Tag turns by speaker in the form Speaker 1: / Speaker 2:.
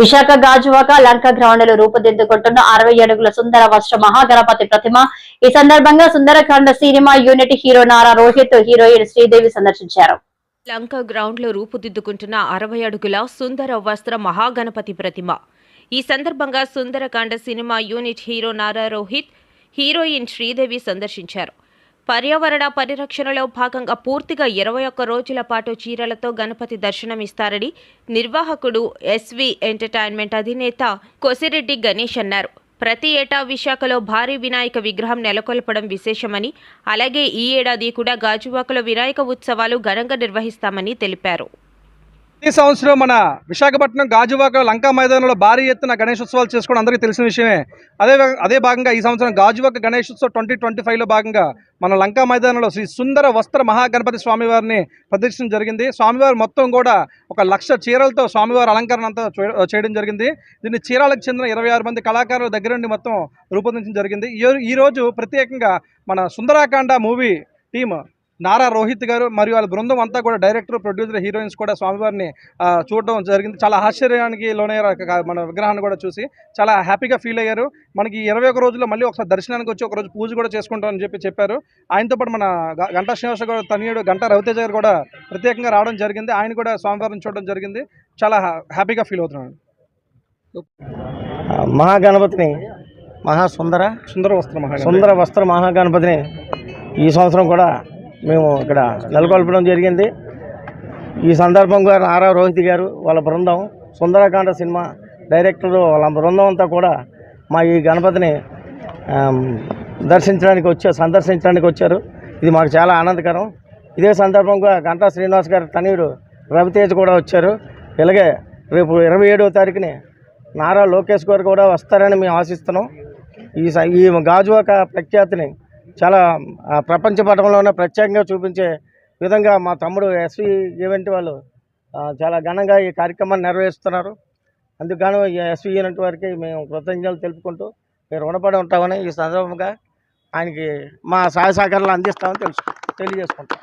Speaker 1: విశాఖ గాజువాక లంక గ్రౌండ్లో రూపుదిద్దుకుంటున్న అరవై అడుగుల సుందర వస్త్ర మహాగణపతి ప్రతిమ. ఈ సందర్భంగా Sundarakanda cinema unit hero Nara Rohit heroine Sridevi సందర్శించారు.
Speaker 2: లంక గ్రౌండ్లో రూపుదిద్దుకుంటున్న అరవై అడుగుల సుందర వస్త్ర మహాగణపతి ప్రతిమ. ఈ సందర్భంగా Sundarakanda cinema unit hero Nara Rohit heroine Sridevi సందర్శించారు. పర్యావరణ పరిరక్షణలో భాగంగా పూర్తిగా ఇరవై ఒక్క రోజుల పాటు చీరలతో గణపతి దర్శనమిస్తారని నిర్వాహకుడు ఎస్వి ఎంటర్టైన్మెంట్ అధినేత కొసిరెడ్డి గణేష్ అన్నారు. ప్రతి ఏటా విశాఖలో భారీ వినాయక విగ్రహం నెలకొల్పడం విశేషమని అలాగే ఈ ఏడాది కూడా గాజువాకలో వినాయక ఉత్సవాలు ఘనంగా నిర్వహిస్తామని తెలిపారు.
Speaker 3: ఈ సంవత్సరం మన విశాఖపట్నం గాజువాక లంకా మైదానంలో భారీ ఎత్తున గణేశోత్సవాలు చేసుకోవడం అందరికీ తెలిసిన విషయమే. అదే అదే భాగంగా ఈ సంవత్సరం గాజువాక గణేశోత్సవం ట్వంటీ ట్వంటీ ఫైవ్లో భాగంగా మన లంకా మైదానంలో శ్రీ సుందర వస్త్ర మహాగణపతి స్వామివారిని ప్రదర్శించడం జరిగింది. స్వామివారు మొత్తం కూడా ఒక లక్ష చీరలతో స్వామివారి అలంకరణ అంతా చేయడం జరిగింది. దీన్ని చీరాలకు చెందిన ఇరవై ఆరు మంది కళాకారుల దగ్గర నుండి మొత్తం రూపొందించడం జరిగింది. ఈ- ఈ రోజు ప్రత్యేకంగా మన సుందరాకాండ మూవీ టీమ్ నారా రోహిత్ గారు మరియు వాళ్ళ బృందం అంతా కూడా డైరెక్టర్ ప్రొడ్యూసర్ హీరోయిన్స్ కూడా స్వామివారిని చూడడం జరిగింది. చాలా ఆశ్చర్యానికి లోనయ్యారు మన విగ్రహాన్ని కూడా చూసి. చాలా హ్యాపీగా ఫీల్ అయ్యారు. మనకి ఇరవై ఒక రోజుల్లో మళ్ళీ ఒకసారి దర్శనానికి వచ్చి ఒక రోజు పూజ కూడా చేసుకుంటామని చెప్పి చెప్పారు. ఆయనతో పాటు మన గంటా శ్రీనివాస గారు తనయుడు గంటా రవితేజ గారు కూడా ప్రత్యేకంగా రావడం జరిగింది. ఆయన కూడా స్వామివారిని చూడడం జరిగింది. చాలా హ్యా- హ్యాపీగా ఫీల్ అవుతున్నాను
Speaker 4: మహాగణపతిని మహాసుందర
Speaker 3: సుందర వస్త్ర మహా
Speaker 4: సుందర వస్త్ర మహాగణపతిని ఈ సంవత్సరం కూడా మేము ఇక్కడ నెలకొల్పడం జరిగింది. ఈ సందర్భంగా నారా రోహిత్ గారు వాళ్ళ బృందం సుందరకాండ సినిమా డైరెక్టర్ వాళ్ళ బృందం అంతా కూడా మా ఈ గణపతిని దర్శించడానికి వచ్చారు సందర్శించడానికి వచ్చారు. ఇది మాకు చాలా ఆనందకరం. ఇదే సందర్భంగా గంటా శ్రీనివాస్ గారి తనయుడు రవితేజ్ కూడా వచ్చారు. ఇలాగే రేపు ఇరవై ఏడవ తారీఖుని నారా లోకేష్ గారు కూడా వస్తారని మేము ఆశిస్తున్నాం. ఈ స- ఈ గాజువాక ప్రఖ్యాతిని చాలా ప్రపంచ పటంలోనే ప్రత్యేకంగా చూపించే విధంగా మా తమ్ముడు ఎస్వి ఈవెంట్ వాళ్ళు చాలా ఘనంగా ఈ కార్యక్రమాన్ని నిర్వహిస్తున్నారు. అందుకని ఈ ఎస్వి ఈవెంట్ వారికి మేము కృతజ్ఞతలు తెలుపుకుంటూ మీరు రుణపడి ఉంటామని ఈ సందర్భంగా ఆయనకి మా సహాయ సహకారాలు అందిస్తామని తెలుసు తెలియజేసుకుంటాం.